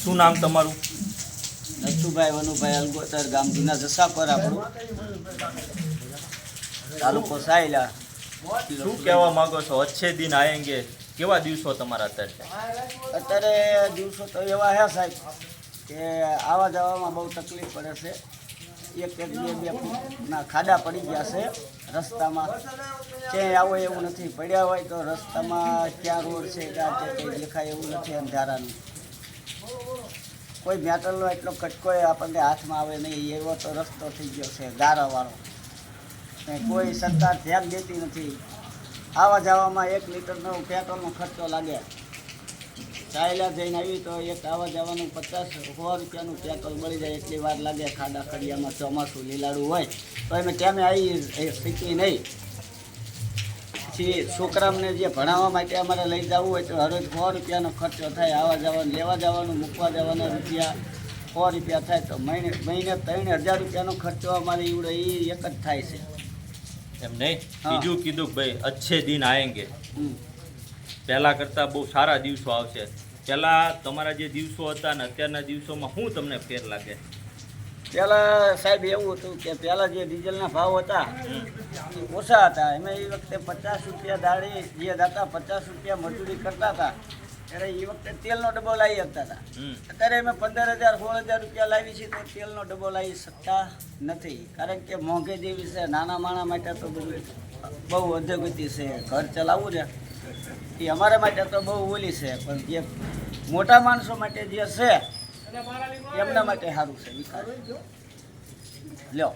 શું નામ તમારું? નથુભાઈ વનુભાઈ અલગોતર ગામ જૂના જસાપર આપણું. તાલુકો સાયલા. શું કહેવા માંગો છો? અચ્છે દિન આયેંગે કેવા દિવસો તમારા અત્યારે અત્યારે દિવસો તો એવા હે સાહેબ કે આવવા જવામાં બહુ તકલીફ પડે છે. એક એક બે બે ના ખાડા પડી ગયા છે રસ્તામાં. ક્યાંય આવો એવું નથી. પડ્યા હોય તો રસ્તામાં ક્યાં રોડ છે ક્યાં છે કંઈ દેખાય એવું નથી અંધારાનું. કોઈ મેટલનો એટલો કટકો આપણને હાથમાં આવે નહીં, એવો તો રસ્તો થઈ ગયો છે, ગારાવાળો. કોઈ સરકાર ધ્યાન દેતી નથી. આવવા જવામાં એક લીટરનો પેટ્રોલનો ખર્ચો લાગે. ચાયલા જઈને આવી તો એક આવવા જવાનું પચાસ સો રૂપિયાનું પેટ્રોલ મળી જાય એટલી વાર લાગે, ખાડા ખડિયામાં ચોમાસું લીલાડું હોય, તો એમ ટાઈમે આવી શીખી નહીં. પછી છોકરાઓને જે ભણાવવા માટે અમારે લઈ જવું હોય તો હરોજ સો રૂપિયાનો ખર્ચો થાય. આવવા જવાનું લેવા જવાનું મૂકવા જવાના રૂપિયા સો રૂપિયા થાય તો મહિને મહિને ત્રણ હજાર રૂપિયાનો ખર્ચો અમારે ઈવડે એ એક જ થાય છે. એમ નહીં? બીજું કીધું ભાઈ અચ્છે દિન આયેંગે. હમ. પહેલા કરતાં બહુ સારા દિવસો આવશે. પહેલા તમારા જે દિવસો હતા ને અત્યારના દિવસોમાં શું તમને ફેર લાગે? પહેલાં સાહેબ એવું હતું કે પહેલાં જે ડીઝલના ભાવ હતા એ ઓછા હતા. એમાં એ વખતે પચાસ રૂપિયા દાડી જે હતા પચાસ રૂપિયા મજૂરી કરતા હતા ત્યારે એ વખતે તેલનો ડબ્બો લાવી શકતા હતા. અત્યારે અમે પંદર હજાર સોળ હજાર રૂપિયા લાવી છીએ તો તેલનો ડબ્બો લાવી શકતા નથી. કારણ કે મોંઘે જેવી છે નાના માણા માટે તો બધું બહુ અધોગતિ છે. ઘર ચલાવવું ને એ અમારા માટે તો બહુ ઓલી છે. પણ જે મોટા માણસો માટે જે છે એમના માટે સારું છે વિકાસ લ્યો.